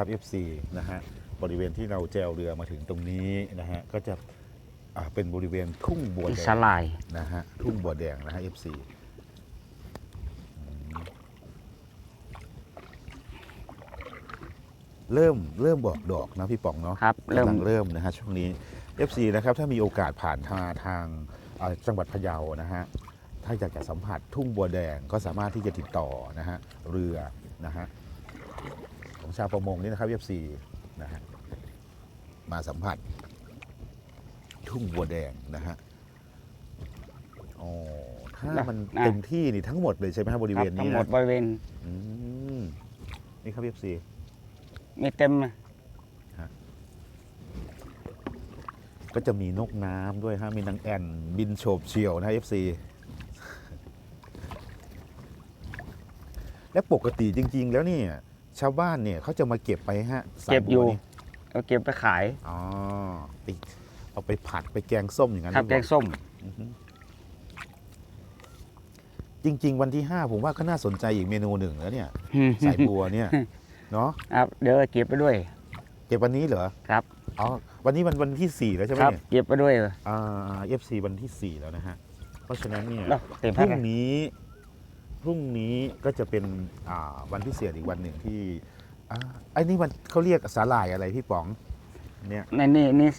ครับ FC นะฮะบริเวณที่เราแจวเรือมาถึงตรงนี้นะฮะก็จะอ่าเป็นบริเวณทุ่งบัวแดสงลาย นะฮะทุ่งบัวแดงนะฮะ FC อืมเริ่มเริ่มบอกดอกนะพี่ป๋องเนาะ ครับ เริ่มกำลังเริ่มนะฮะช่วงนี้ FC นะครับถ้ามีโอกาสผ่านทางทางเอ่อจังหวัดพะเยานะฮะถ้าอยากจะสัมผัสทุ่งบัวแดงก็สามารถที่จะติดต่อนะฮะเรือนะฮะ ของชาวประมงนี่นะครับ FC นะฮะมาสัมผัส ทุ่งบัวแดงนะฮะอ๋อถ้ามันนะ เต็มที่นี่ทั้งหมดเลยใช่ไหมครับบริคเวรับณทั้นี้งหมนะดบริเวณอืมนี่ครับ FC มีเต็มนะก็จะมีนกน้ำด้วยฮะ มีนางแอ่นบินโฉบเฉี่ยวนะ FC และปกติจริง ๆ แล้วเนี่ย ชาวบ้านเนี่ยเขาจะมาเก็บไปฮะสาเก็บอยู่บัวนี่เอาเก็บไปขายอ๋อไปเอาไปผัดไปแกงส้มอย่างนั้นครับหแกรือเปงล่าส้ม อือฮึจริง ๆ วันที่ 5 ผมว่าก็น่าสนใจอีกเมนูหนึ่งแล้วเนี่ย สายบัวเนี่ย เนาะครับเดี๋ยวเก็บไปด้วย เก็บวันนี้เหรอครับ อ๋อวันนี้วันวันที่ 4 แล้วใช่ไหมครับ เนี่ยเก็บไปด้วย อ่าเอฟซีวันที่ 4 แล้วนะฮะ เพราะฉะนั้นเนี่ยเนาะเต็มพพักรุ่งเลยนี้ พรุ่งนี้ก็จะเป็นอ่าวันพิเศษอีกวันหนึ่งที่อ่าไอ้นี่มันเขาเรียกสาหร่ายอะไรพี่ป๋องเนี่ยในนี่นี่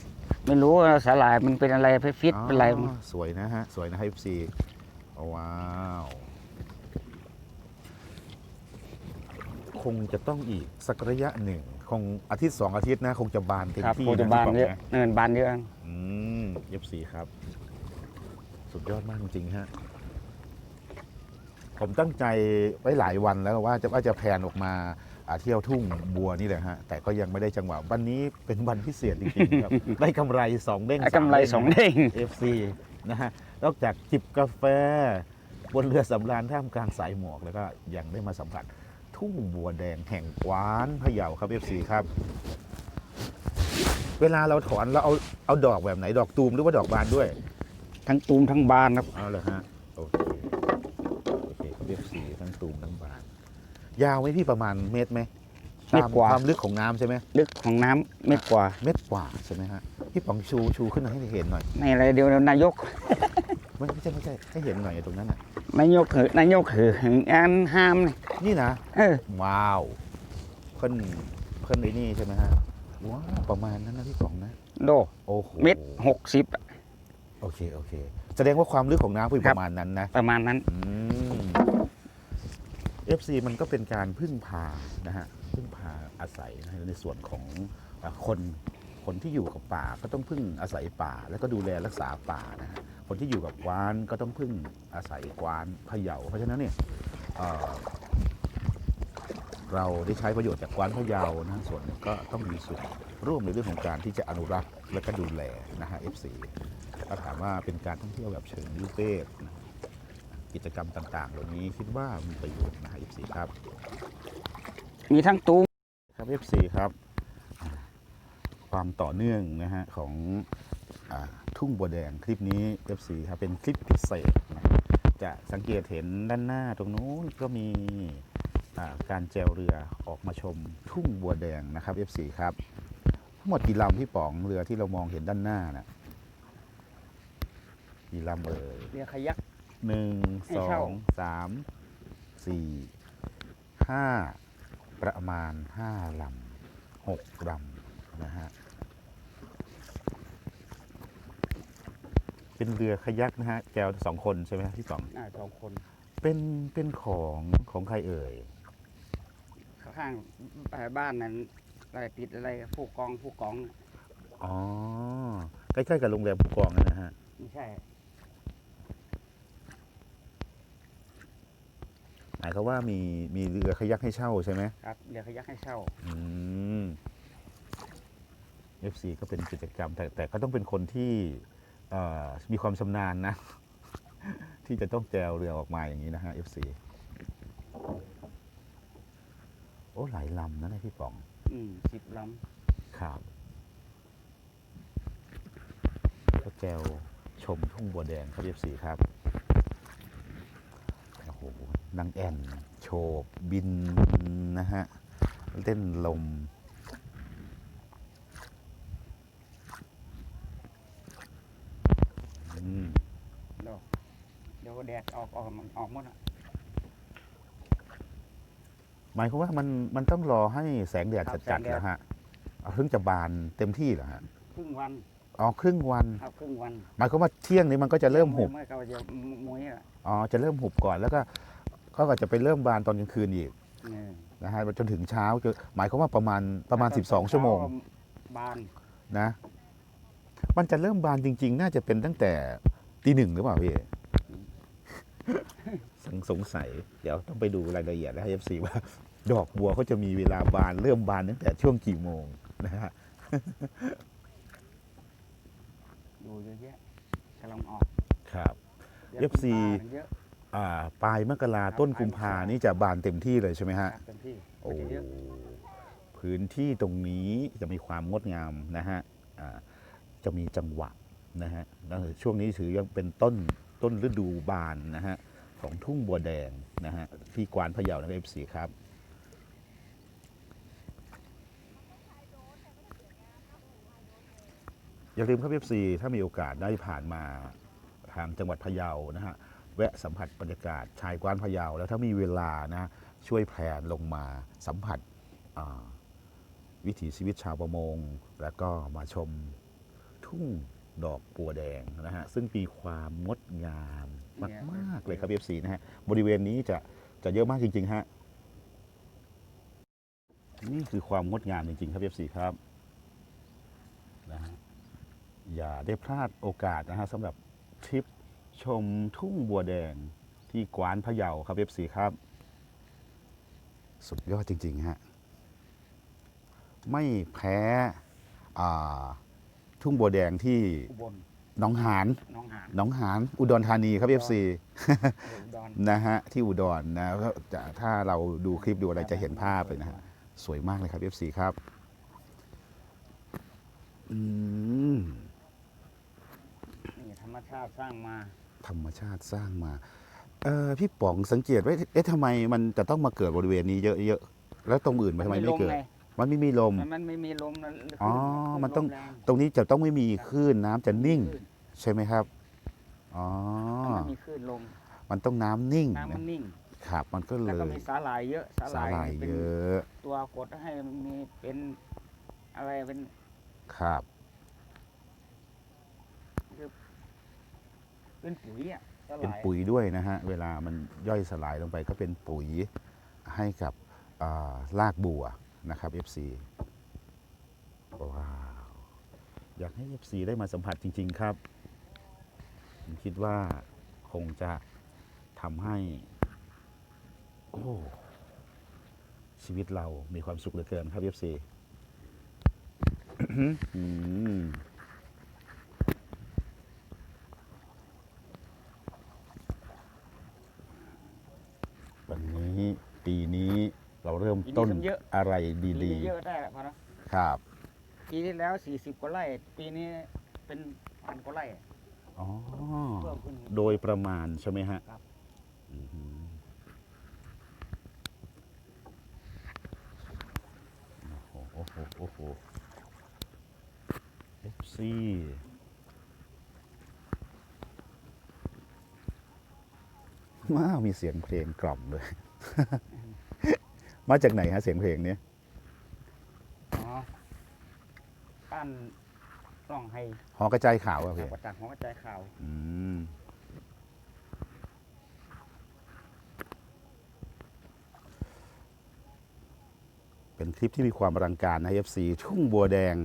ไม่รู้ว่าสาหร่ายมันเป็นอะไรไปฟิตเป็นอะไรอ๋อสวยนะฮะ สวยนะเอฟซีว้าว คงจะต้องอีกสักระยะหนึ่ง คงอาทิตย์สองอาทิตย์นะ คงจะบานเต็มครับที่โคจะนะบานพี่ป๋องเยอะนะเนินบานเยอะอืมเอฟซีครับ สุดยอดมากจริงๆฮะ ผมตั้งใจไว้หลายวันแล้วว่าจะว่าจะแพลนออกมาอ่าเที่ยวทุ่งบัวนี่แหละฮะแต่ก็ยังไม่ได้จังหวะวันนี้เป็นวันพิเศษจริงๆครับ ได้กำไรสองเด้งไอ้กำไรสองเด้ง เอฟซีนะฮะนอกจากจิบกาแฟ บนเรือสำราญท่ามกลางสายหมอกแล้วก็ยังได้มาสัมผัสทุ่งบัวแดงแห่งกวานพะเยาครับเอฟซีครับ เวลาเราถอนเราเอาเอาดอกแบบไหนดอกตูมหรือว่าดอกบานด้วยทั้งตูมทั้งบานครับเอาเลยฮะ โอเค โอเคเรียบสีทั้ง ตูมทั้งบาน ยาวไหมพี่ประมาณเมตรไหมเมตรกว่า ตความลึกของน้ำใช่ไหมลึกของน้ำเม็ดกว่าเมตรกว่าใช่ไหมฮะพี่ป๋องชูชูขึ้นมาให้เห็นหน่อยในอะไรเดียวนายกไม่ไม่ใช่ไม่ใช่ให้เห็นหน่อยตรงนั้นน่ะนายกเหอะนายกเหอะงานห้ามนี่นี่นะ เออ ว้าว เพิ่นเพิ่นไอ้นี่ใช่ไหมฮะว้าวประมาณนั้นนะพี่ป๋องนะ โดโอ้โหเม็ดหกสิบ โอเคโอเค แสดงว่าความลึกของน้ำคือคปรับ ระมาณนั้นนะประมาณนั้น อืม FC มันก็เป็นการพึ่งพานะฮะพึ่งพาอาศัยในส่วนของคนคนที่อยู่กับป่าก็ต้องพึ่งอาศัยป่า แล้วก็ดูแลรักษาป่านะฮะคนที่อยู่กับกวานก็ต้องพึ่งอาศัยกวานพะเยา เพราะฉะนั้นเนี่ยเเราได้ใช้ประโยชน์จากกวานพะเยานะส่วนหนึ่งก็ต้องมีส่วนร่วมในเรื่องของการที่จะอนุรักษ์และก็ดูแลนะฮะ FC ก็ถามว่าเป็นการท่องเที่ยวแบบเชิงนิเวศนะ กิจกรรมต่างๆ เหล่านี้คิดว่ามีประโยชน์นะฮะ FC ครับ มีทั้งตูมครับ FC ครับอ่าความต่อเนื่องนะฮะของอาทุ่งบัวแดงคลิปนี้ FC ครับเป็นคลิปพิเศษนะจะสังเกตเห็นด้านหน้าตรงนู้นก็มีอ่าการแจวเรือออกมาชมทุ่งบัวแดงนะครับ FC ครับทั้งหมดกี่ลำพี่ป๋องเรือที่เรามองเห็นด้านหน้านะกี่ลำเอ่ย เรือขยัก หนึ่งให้สอเช่างสามสี่ห้าประมาณห้าลำหกลำนะฮะ เป็นเรือขยักนะฮะ แกวสองคนใช่ไหมครับพี่ป๋องอ่าสองคน เป็นเป็นของของใครเอ่ย ข้างเอ่อบ้านนั้นอะไรติดอะไรผู้กองผู้กองน่ะอ๋อ ใกล้ๆกับโรงแรมผู้กองนั่นนะฮะ ไม่ใช่ หมายความว่ามีมีเรือขยักให้เช่าใช่ไหมครับเรือขยักให้เช่าอืม FC ก็เป็นกิจกรรม แต่แต่ก็ต้องเป็นคนที่เอ่อมีความชำนาญนะ ที่จะต้องแจวเรือออกมาอย่างนี้นะฮะ FC โอ้หลายลำนะเนี่ยพี่ป๋อง อืมสิบลครับก็แจวชมทุ่งบัวแดงครับ FC ครับโอ้โห ดังแอ่นโฉบบินนะฮะ เล่นลมเดี๋ยวแดดออกออกมันออกหมดอะหมายความว่ามันมันต้องรอให้แสงแดดจัดๆแล้วฮะเอาเพิ่งจะบานเต็มที่เหรอฮะครึ่งวันอ๋อครึ่งวันครับครึ่งวัน หมายความว่าเที่ยงนี้มันก็จะเริ่มหุบไม่ก็จะมุ้ยอ๋อจะเริ่มหุบก่อนแล้วก็ เขาก็จะไปเริ่มบานตอนกลางคืนอีกเออนะฮะจนถึงเช้าจะหมายความว่าประมาณประมาณ 12 ชั่วโมงบานนะ มันจะเริ่มบานจริง ๆ น่าจะเป็นตั้งแต่ตีหนึ่งหรือเปล่าพี่สงสงสัย เดี๋ยวต้องไปดูรายละเอียดนะเอฟซีว่า ดอกบัวเขาจะมีเวลาบานเริ่มบานตั้งแต่ช่วงกี่โมงนะฮะดูเยอะแยะกำลังออกครับดี๋ยว FC กุมภาพันธ์เยอะ อ่าปลายมกราครับต้นกุมภาปลายมกรานี่จะบานเต็มที่เลยใช่ไหมครัฮะบเต็มที่โอ้จะเยอะพื้นที่ตรงนี้จะมีความงดงามนะฮะอ่าจะมีจังหวะนะฮะแล้วช่วงนี้ถือยังเป็นต้นต้นฤดูบานนะฮะของทุ่งบัวแดงนะฮะที่กวานพะเยานะครับเอฟซีครับอย่าลืมครับเอฟซีถ้ามีโอกาสได้ผ่านมาทางจังหวัดพะเยานะฮะ แวะสัมผัสบรรยากาศชายกวานพะเยา แล้วถ้ามีเวลานะช่วยแพลนลงมาสัมผัสอ่าวิถีชีวิตชาวประมง แล้วก็มาชมทุ่งดอกบัวแดงนะฮะซึ่งมีความงดงามมาก ๆ เลยครับเอฟซีนะฮะบริเวณนี้จะจะเยอะมากจริง ๆ ฮะ นี่คือความงดงามจริง ๆ ครับเอฟซีครับนะฮะอย่าได้พลาดโอกาสนะฮะสำหรับทริป ชมทุ่งบัวแดงที่กวานพะเยาครับเอฟซีครับ สุดยอดจริงๆฮะไม่แพ้อ่าทุ่งบัวแดงที่อุบลหนองหานหน้องหานหนองหานอุดรธานีครับเอฟซีอุดรนะฮะที่อุดรนะก็จะถ้าเราดูคลิปดูอะไรจะเห็นภาพเลยนะฮะสวยมากเลยครับ FC ครับอืมนี่ธรรมชาติสร้างมา ธรรมชาติสร้างมาเออพี่ป๋องสังเกตไว้เอ๊ะทำไมมันจะต้องมาเกิดบริเวณนี้เยอะๆแล้วตรงอื่นมันทำไมไม่เกิดลงงมันไม่มีลมมันมันไม่มีลมนะอ๋อคลื่มันต้องลแรงตรงนี้จะต้องไม่มีคลื่นน้ำจะนิ่งคลื่นใช่ไหมครับอ๋อมันมีคลื่นลมมันต้องน้ำนิ่งน้ำมันะนนิ่งครับมันก็เลแล้วก็ยมีสาหร่ายเยอะสาหสาร่ายหร่ายเป็นเยอะ ตัวกดให้มันมีเป็นอะไรเป็นครับ เป็นปุ๋ยอะสาหเป็นร่ายปุ๋ยด้วยนะฮะ เวลามันย่อยสลายลงไปก็เป็นปุ๋ยให้กับอ่ารากบัวนะครับ FC ว้าว อยากให้ FC ได้มาสัมผัสจริง ๆ ครับ ผมคิดว่าคงจะทำให้ โอ้ชีวิตเรามีความสุขเหลือเกินครับ FC อืม วันนี้ปีนี้ เราเริ่มต้นอะไรปีดีนี้เยอะได้แหละพอนะครับ ปีที่แล้วสี่สิบกว่าไร่ ปีนี้เป็นพันกว่าไร่อ๋อ เพิ่มขึ้น โดยประมาณใช่ไหมฮะครับ อือหือโอ้โห โอ้โหโอ้โห FC ว้าว มีเสียงเพลงกล่อมเลย มาจากไหนฮะเสียงเพลงเนี้ยอ๋อปั้นร่องให้หอกระจายข่าวอะทาพี่งประจักษ์ของกระจายข่าวอืมเป็นคลิปที่มีความอลังการนะ FC ทุ่งบัวแดง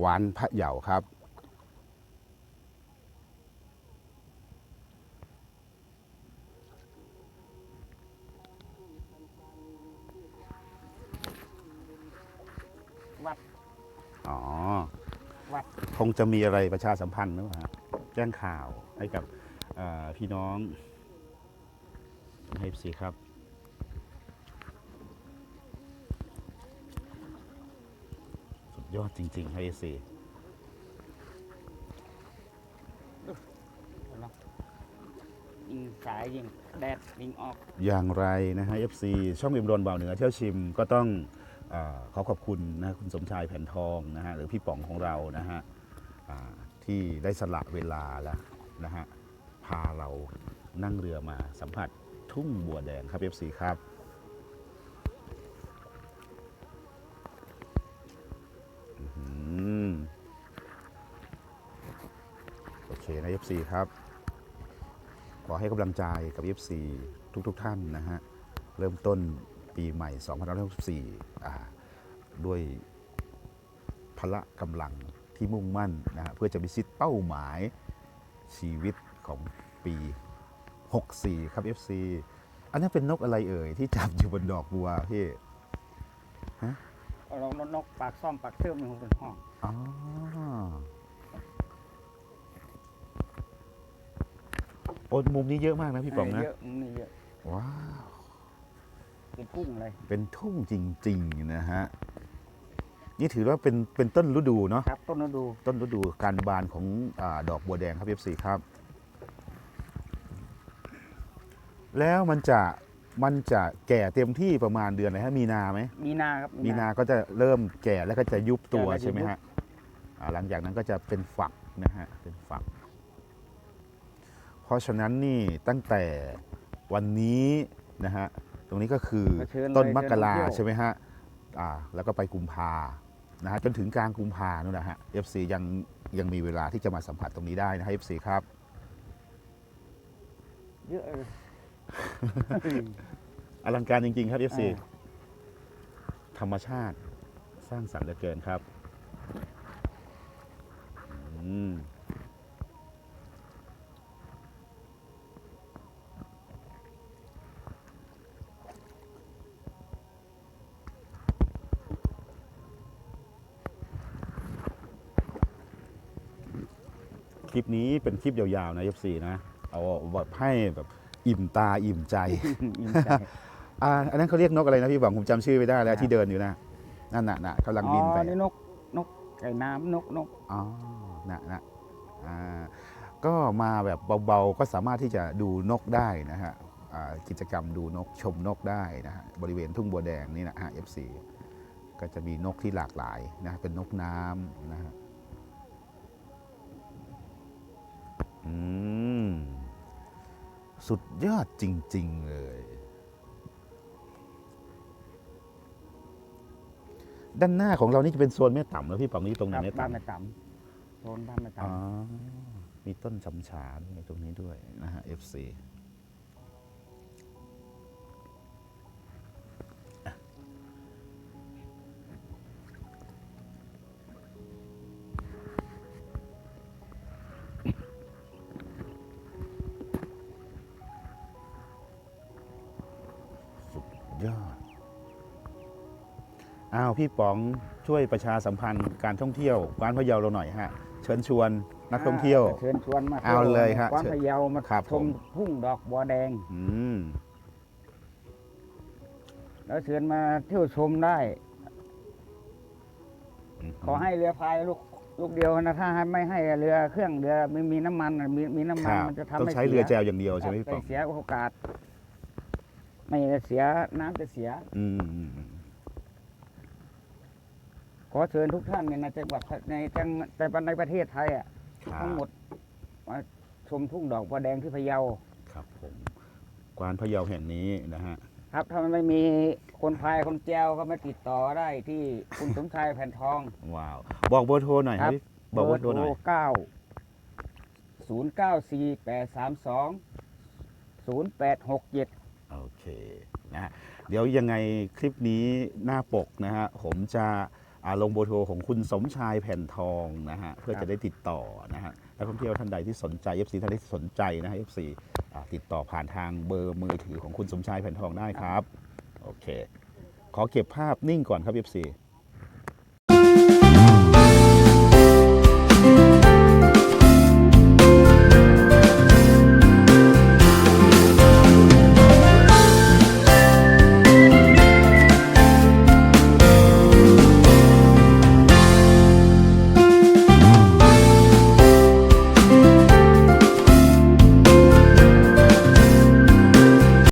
กวานพระเหยาครับ งจะมีอะไรประชาสัมพันธ์หรือเปล่าฮะแจ้งข่าวให้กับเอ่อพี่น้องให้สีครับสุดยอดจริง ๆ ให้สียิงสายยิงแดดยิงออก อย่างไรนะฮะ FC ช่องวิมรนเบาเหนือเที่ยวชิมก็ต้องเออขอขอบคุณนะฮะคุณสมชายแผ่นทองนะฮะหรือพี่ป๋องของเรานะฮะอ่า ที่ได้สละเวลาและนะฮะพาเรานั่งเรือมาสัมผัสทุ่งบัวแดงครับ FC ครับอโอเคนะ FC ครับ ขอให้กำลังใจกับ FC ทุกๆทท่านนะฮะ เริ่มต้นปีใหม่ 2564อ่าด้วยพละกำลัง ที่มุ่งมั่นนะฮะเพื่อจะพิชิตเป้าหมายชีวิตของปี 64 ครับ FC อันนั้นเป็นนกอะไรเอ่ย ที่จับอยู่บนดอกบัวพี่เอาลองนกปากซ่อมปากเสื่อมมันเป็นห้องอ๋อโอ้มุมนี้เยอะมากนะพี่ป๋องนะเยอะนี่เยอะว้าวเป็นกุ้งเลยเป็นทุ่งจริง ๆ นะฮะ นี่ถือว่าเป็นเป็นต้นฤดูเนาะครับ ต้นฤดู ต้นฤดูการบานของอาดอกบัวแดงครับ FC ครับ แล้วมันจะมันจะแก่เต็มที่ประมาณเดือนอะไรฮะมีนาไหมมีนาครับมีนาก็จะเริ่มแก่แล้วก็จะยุบตัวแก่แล้วจะใช่ไหมยุบฮะอ่าหลังจากนั้นก็จะเป็นฝักนะฮะเป็นฝัก เพราะฉะนั้นนี่ตั้งแต่วันนี้นะฮะตรงนี้ก็คือก็เชิญเลยต้นมกราเชิญท่องเที่ยว ใช่ไหมฮะอ่าแล้วก็ไปกุมภา นะฮะจนถึงกลางกุมภานู่นนะฮะ FC ยังยังมีเวลาที่จะมาสัมผัสตรงนี้ได้นะฮะ FC ครับ เยอะเลย อลังการจริง ๆ ครับ FC อ่า ธรรมชาติสร้างสรรค์เหลือเกินครับอืม คลิปนี้เป็นคลิปยาวๆนะ FC นะเอาแบบให้แบบอิ่มตาอิ่มใจ อิ่มใจ อ่าอันนั้นเขาเรียกนกอะไรนะพี่บังผมจำชื่อไม่ได้แล้วครับที่เดินอยู่นะนั่นน่ะน่ะกำลังอ๋บินอไปนี่นกนกไก่น้ำนกนก อ๋อน่ะน่ะอ่าก็มาแบบเบาๆก็สามารถที่จะดูนกได้นะฮะอ่ากิจกรรมดูนกชมนกได้นะฮะบริเวณทุ่งบัวแดงนี่นะฮะ FC ก็จะมีนกที่หลากหลายนะเป็นนกน้ำนะฮะอืม สุดยอดจริง ๆ เลย ด้านหน้าของเรานี่จะเป็นโซนแม่ต่ำแล้วพี่ป๋องนี่ตรงไหนครับแม่บ้านต่ำแม่ต่ำโซนบ้านแม่อ๋อต่ำมีต้นชำฉาด้วยตรงนี้ด้วยนะฮะ FC พี่ป๋องช่วยประชาสัมพันธ์การท่องเที่ยวกวานพะเยาเราหน่อยฮะเชิญชวนนักท่องเที่ยว เชิญชวนมาเอาเลยฮะกวานเชิญพะเยามาครับชผม มทุ่งดอกบัวแดง อืมแล้วเชิญมาเที่ยวชมได้ ขอให้เรือพายลูกลูกเดียวนะถ้าให้ไม่ให้เรือเครื่องเรือไม่มีน้ำมันน่ะมีมีน้ำคมันรับมันจะทำต้องให้ใช้สียเรือแจวอย่างเดียวใช่ไหมพี่ครับป๋องเสียโอกาส ไม่เสียน้ำจะเสีย อืมอืมอืม ขอเชิญทุกท่านเนี่ยในจังหวัดในจังแต่ในประเทศไทยอะครับทั้งหมดมาชมทุ่งดอกบัวแดงที่พะเยาครับผมกวานพะเยาแห่งนี้นะฮะครับถ้ามันไม่มีคนพายคนแจวก็มาติดต่อได้ที่คุณสมชายแผ่นทองว้าวบอกเบอร์โทรหน่อยคครัรับบพี่บอกเบอร์โทรหน่อยเก้าศูนย์เก้าสี่แปดสามสองศูนย์แปดหกเจ็ดโอเคนะฮะเดี๋ยวยังไงคลิปนี้หน้าปกนะฮะผมจะอ่า ลงโบโทรของคุณสมชายแผ่นทองนะฮะเพื่อจะได้ติดต่อนะฮะนักท่องเที่ยวท่านใดที่สนใจ FC ท่านใดที่สนใจนะฮะ FC ติดต่อผ่านทางเบอร์มือถือของคุณสมชายแผ่นทองได้ครับ โอเค ขอเก็บภาพนิ่งก่อนครับ FC